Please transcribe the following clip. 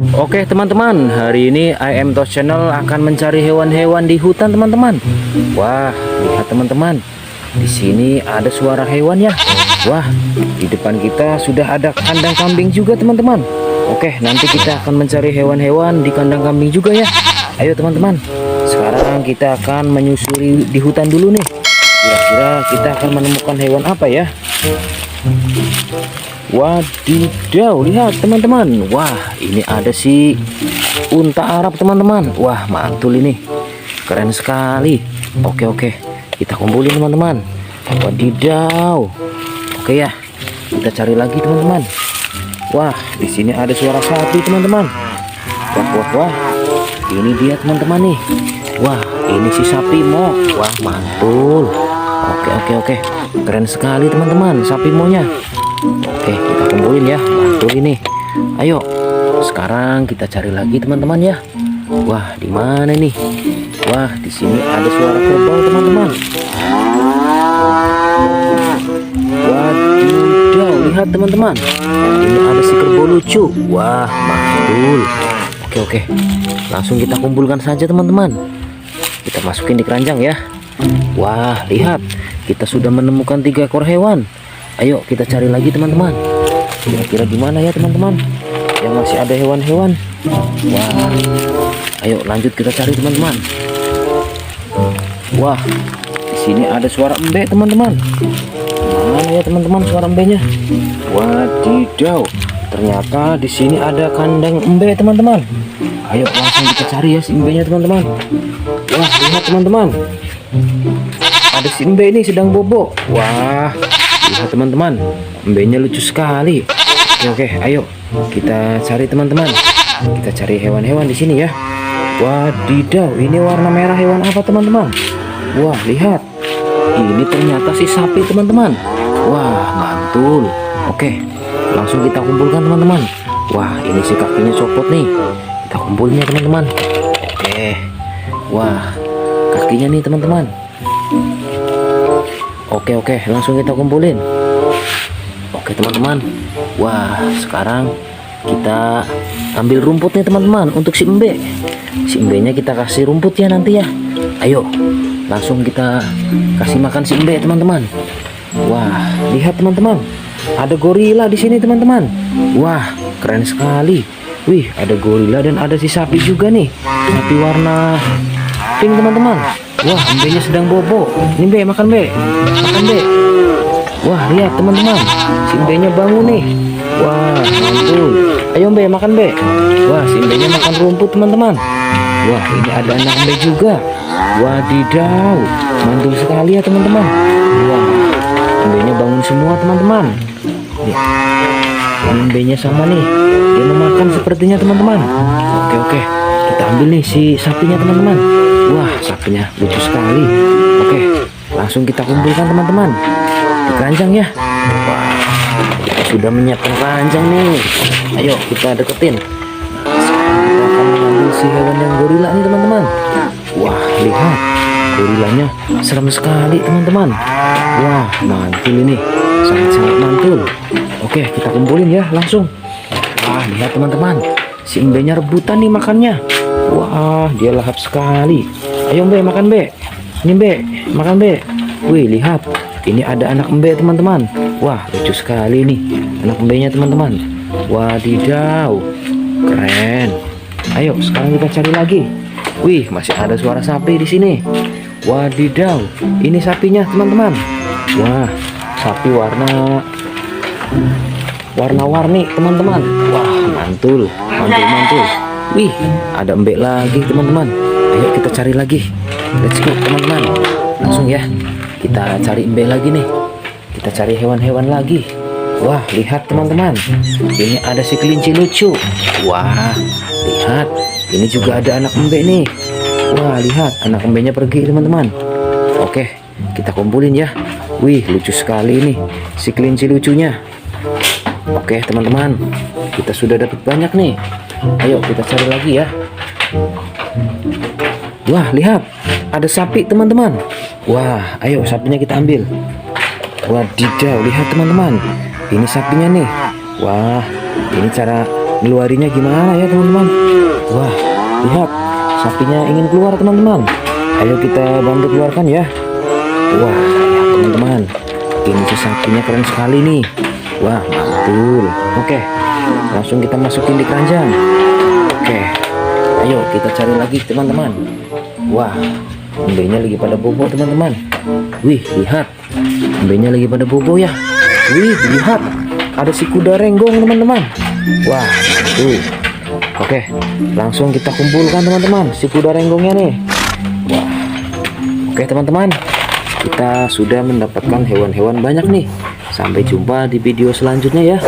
Oke teman-teman, hari ini IM Channel akan mencari hewan-hewan di hutan teman-teman. Wah, lihat teman-teman. Di sini ada suara hewan ya. Wah, di depan kita sudah ada kandang kambing juga teman-teman. Oke, nanti kita akan mencari hewan-hewan di kandang kambing juga ya. Ayo teman-teman. Sekarang kita akan menyusuri di hutan dulu nih. Kira-kira kita akan menemukan hewan apa ya? Wadidaw, lihat teman-teman. Wah, ini ada si unta Arab teman-teman. Wah, mantul ini. Keren sekali. Oke, oke. Kita kumpulin teman-teman. Wadidaw. Oke ya. Kita cari lagi teman-teman. Wah, di sini ada suara sapi teman-teman. Wah, wah, wah. Ini dia teman-teman nih. Wah, ini si sapi mo. Wah, mantul. Oke, oke, oke. Keren sekali teman-teman sapi monya. Oke, kita kumpulin ya. Mantul ini. Ayo. Sekarang kita cari lagi teman-teman ya. Wah, di mana nih? Wah, di sini ada suara kerbau teman-teman. Wadidaw, lihat teman-teman. Ini ada si kerbau lucu. Wah, mantul. Oke, oke. Langsung kita kumpulkan saja teman-teman. Kita masukin di keranjang ya. Wah, lihat. Kita sudah menemukan tiga ekor hewan. Ayo kita cari lagi teman-teman. Kira-kira di mana ya teman-teman? Yang masih ada hewan-hewan. Wah. Ayo lanjut kita cari teman-teman. Wah. Di sini ada suara embe teman-teman. Mana ya teman-teman suara embenya? Wadidaw. Ternyata di sini ada kandang embe teman-teman. Ayo langsung kita cari ya si embenya teman-teman. Wah, lihat teman-teman. Ada si embe ini sedang bobo. Wah, lihat teman-teman. Embenya lucu sekali. Oke, oke, ayo kita cari teman-teman. Kita cari hewan-hewan di sini ya. Wadidaw, ini warna merah hewan apa teman-teman? Wah, lihat. Ini ternyata si sapi teman-teman. Wah, mantul. Oke, langsung kita kumpulkan teman-teman. Wah, ini si kakinya copot nih. Kita kumpulin ya teman-teman. Oke. Wah, kakinya nih teman-teman. Oke oke langsung kita kumpulin. Oke teman-teman. Wah sekarang kita ambil rumput nih teman-teman untuk si embe Si embe nya kita kasih rumput ya nanti ya. Ayo langsung kita kasih makan si embe teman-teman. Wah lihat teman-teman. Ada gorila di sini teman-teman. Wah keren sekali. Wih ada gorila dan ada si sapi juga nih. Sapi warna pink teman-teman Wah, embenya sedang bobo. Ini be, makan be. Makan be. Wah, lihat teman-teman. Si embenya bangun nih. Wah, mantul. Ayo be, makan be. Wah, si embenya makan rumput teman-teman. Wah, ini ada anak embe juga. Wadidaw. Mantul sekali ya teman-teman. Wah, embenya bangun semua teman-teman. Embenya sama nih. Dia mau makan sepertinya teman-teman. Oke, oke. Kita ambil nih si sapinya teman-teman. Wah, sapinya lucu sekali. Oke, langsung kita kumpulkan teman-teman. Di keranjang ya. Wah, sudah menyiapkan keranjang nih. Ayo kita deketin. Kita akan mengambil si hewan yang gorila nih teman-teman. Wah, lihat. Gorilanya serem sekali teman-teman. Wah, mantul ini. Sangat-sangat mantul. Oke, kita kumpulin ya langsung. Wah, lihat teman-teman. Si embenya rebutan nih makannya. Wah, dia lahap sekali. Ayo Mbe, makan Mbe. Ini Mbe, makan Mbe. Wih, lihat. Ini ada anak Mbe, teman-teman. Wah, lucu sekali nih. Anak Mbe-nya, teman-teman. Wadidaw. Keren. Ayo, sekarang kita cari lagi. Wih, masih ada suara sapi di sini. Wadidaw. Ini sapinya, teman-teman. Wah, sapi warna warna-warni, teman-teman. Wah, mantul. Mantul-mantul. Wih, ada embek lagi teman-teman. Ayo kita cari lagi. Let's go teman-teman. Langsung ya. Kita cari embek lagi nih. Kita cari hewan-hewan lagi. Wah, lihat teman-teman. Ini ada si kelinci lucu. Wah, lihat. Ini juga ada anak embek nih. Wah, lihat anak embeknya pergi teman-teman. Oke, kita kumpulin ya. Wih, lucu sekali ini si kelinci lucunya. Oke, teman-teman. Kita sudah dapat banyak nih. Ayo kita cari lagi ya. Wah, lihat. Ada sapi, teman-teman. Wah, ayo sapinya kita ambil. Wadidaw, lihat teman-teman. Ini sapinya nih. Wah, ini cara ngeluarinya gimana ya teman-teman wah lihat sapinya ingin keluar teman-teman ayo kita bantu keluarkan ya wah teman-teman ini sapinya keren sekali nih wah mantul oke. Langsung kita masukin di keranjang. Oke. Ayo kita cari lagi teman-teman. Wah embenya lagi pada bobo teman-teman. Wih lihat. Embenya lagi pada bobo ya. Wih lihat. Ada si kuda renggong teman-teman. Wah tuh. Oke. Langsung kita kumpulkan teman-teman si kuda renggongnya nih. Wah. Oke teman-teman. Kita sudah mendapatkan hewan-hewan banyak nih sampai jumpa di video selanjutnya ya